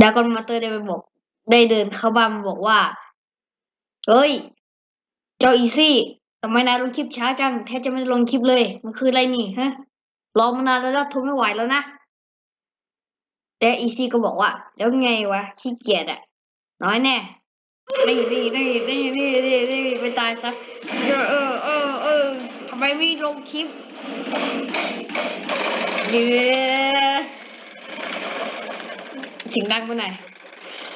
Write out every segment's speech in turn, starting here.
ดากอนมาเตอร์ได้ไปบอก ได้เดินเข้าบ้านบอกว่า เอ้ย เจ้าอีซี่ทำไมนายลงคลิปช้าจัง แทบจะไม่ลงคลิปเลย มันคืออะไรนี่ฮะ รอมานานแล้วทนไม่ไหวแล้วนะ แต่อีซี่ก็บอกว่า แล้วไงวะ ขี้เกียจอะน้อยแน่นี่นี่นี่นี่นี่นี่นี่ไปตายซะ เออเออเออเออทำไมไม่ลงคลิปเดี๋ย สียงดังไปไหน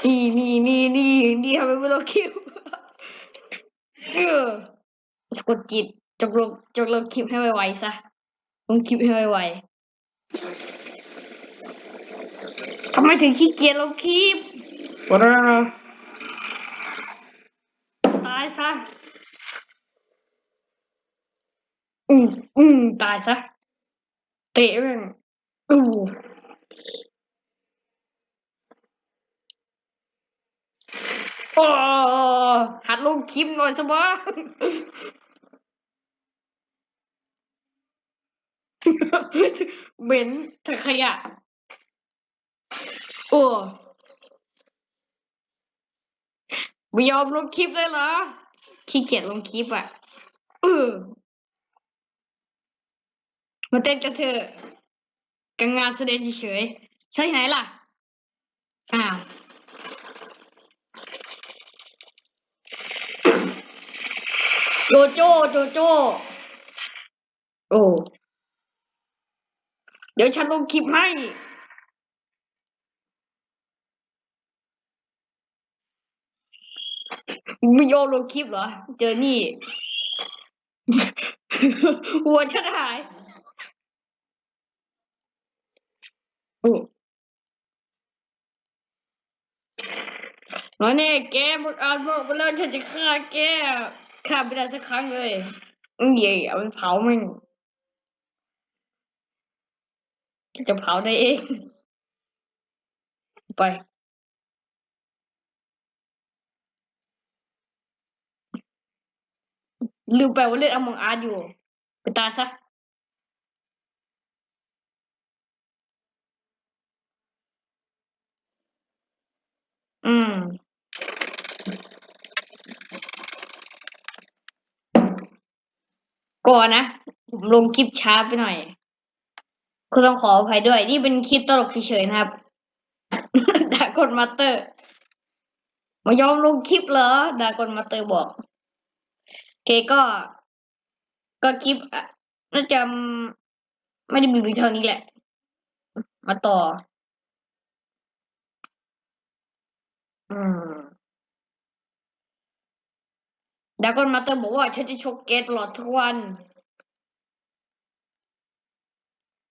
อยนี่นี่นี่นี่นี่ทำไมไม่ลงคลิปเออสะกดจิตจงลงจงลงคลิปให้ไวๆซะลงคลิปให้ไวๆทำไมถึงขี้เกียจลงคลิปวะตายซะอืมอืมตายซะเตะแม่งอู้ โอ้หัดลงคลิปหน่อยสบาเหม็นถังขยะ โอ้ไม่ยอมลงคลิปเลยเหรอ ขี้เกียจลงคลิปอะเออมาเต้นกันเถอะกันงานแสดงเฉยใช่ไหนล่ะ อ้าว โจโจโจโจ โอ้ เดี๋ยวฉันลงคลิปให้ ไม่ยอมลงคลิปเหรอ เจอนี่ หัวฉันหาย โอ้แล้วนี่แกบอกอ่านบอกไปแล้วฉันจะฆ่าแก ฆ่าไม่ได้สักครั้งเลยอืมเย่เอาไปเผามันจะเผาได้เอง ไป ลืมไปว่าเล่นอมองอาร์อยู่ ไปตายซะอืม ก่อนนะ ผมลงคลิปช้าไปหน่อย คุณต้องขออภัยด้วย นี่เป็นคลิปตลกเฉยๆนะครับดากอนมาเตอร์มายอมลงคลิปเหรอดากอนมาเตอร์บอกโอเคก็ ก็คลิปน่าจะไม่ได้มีเพียงเท่านี้แหละ มาต่อ อืม ดากอนมาเตอร์บอกว่าฉันจะชกเกตตลอดทุกวัน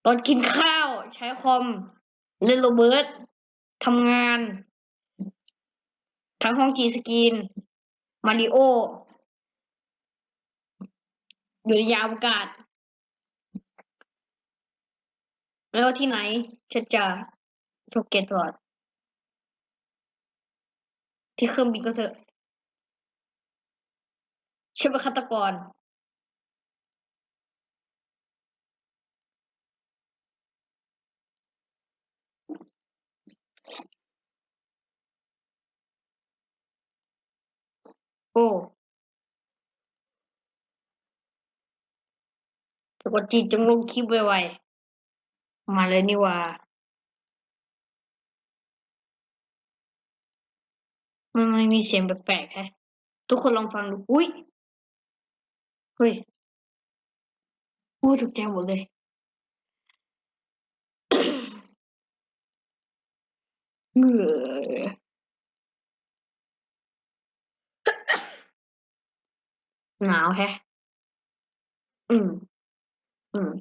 ตอนกินข้าวใช้คอม เล่นโรเบิร์ตทำงานทั้งห้องจีสกีน มาริโอ อยู่ในยามอากาศไม่ว่าที่ไหนฉันจะชกเกตตลอด ที่เครื่องบินก็เถอะ ฉันเป็นฆาตกรโอ้สะกดจิตจงลงคลิปไวๆมาเลยนี่ว่า มันไม่มีเสียงแปลกๆแฮะทุกคนลองฟังดู อุ้ย เฮ้ยโอ้ยตกใจหมดเลยเหงื่อหนาวแฮะ อืม อืม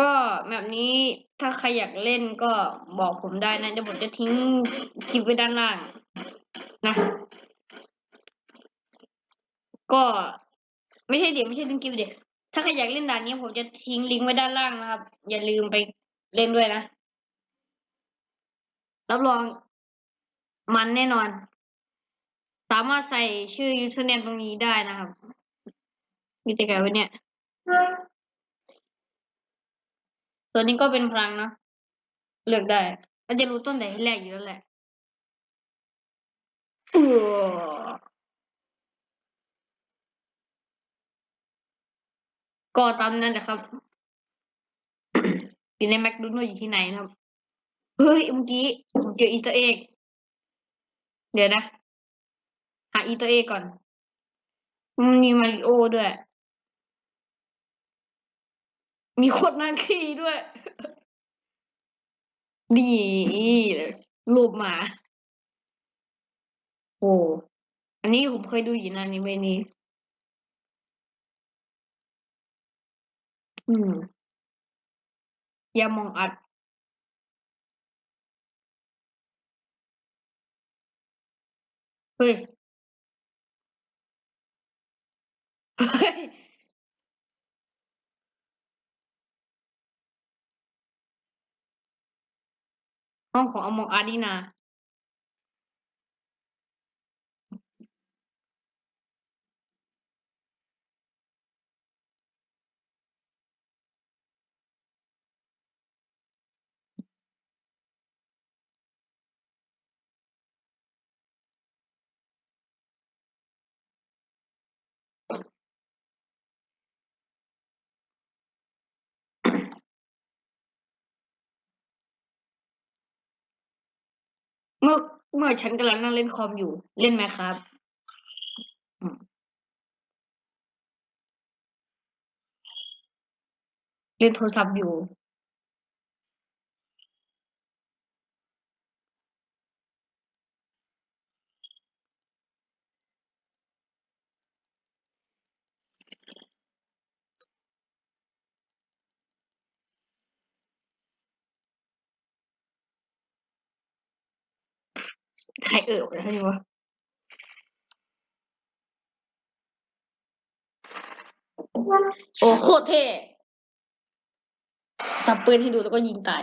ก็แบบนี้ถ้าใครอยากเล่นก็บอกผมได้นะเดี๋ยวผมจะทิ้งคลิปไว้ด้านล่าง นะ ก็ไม่ใช่เดี๋ยวไม่ใช่ทิ้งคลิปเดี๋ยวถ้าใครอยากเล่นด่านนี้ผมจะทิ้งลิงก์ไว้ด้านล่างนะครับ อย่าลืมไปเล่นด้วยนะ รับรองมันแน่นอน สามารถใส่ชื่อ username ตรงนี้ได้นะครับมีแต่ไงวะเนี่ยตัวนี้ก็เป็นพลังนะเลือกได้เราจะรู้ต้นแต่ที่แรกอยู่แล้วแหละเออ ก็ตามนั้นแหละครับ อยู่ในแมคโดนัลด์อยู่ที่ไหนนะครับ เฮ้ยเมื่อกี้ผมเจออีเตอร์เอกเดี๋ยวนะ หาอีเตอร์เอกก่อน มันมีมาริโอด้วย มีโคตรนาคีด้วย ดีเลยรูปหมา โอ้ อันนี้ผมเคยดูอยู่นะอนี่เมะนี้ อืม อย่ามองอัด เฮ้ย เฮ้ย ห้องของอมองอาร์ดีนา เมื่อเมื่อฉันกำลังนั่งเล่นคอมอยู่ เล่นไหมครับเล่นโทรศัพท์อยู่ ใครเอ่ยอะไรวะโอ้โคตรเท่สับปืนให้ดูแล้วก็ยิงตาย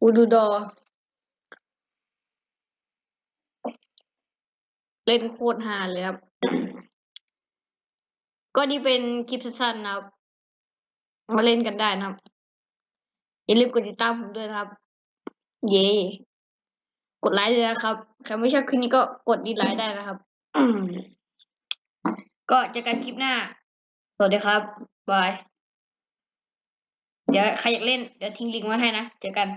อูดูดอ เล่นโคตรฮาเลยครับ ก็นี่เป็นคลิปสั้นนะครับ มาเล่นกันได้นะครับ อย่าลืมกดติดตามผมด้วยนะครับ เย่กดไลค์ด้วยนะครับใครไม่ชอบคลิปนี้ก็กดดีไลค์ได้นะครับก็เจอกันคลิปหน้า สวัสดีครับบายเดี๋ยวใครอยากเล่นเดี๋ยวทิ้งลิงก์ไว้ให้นะเจอกัน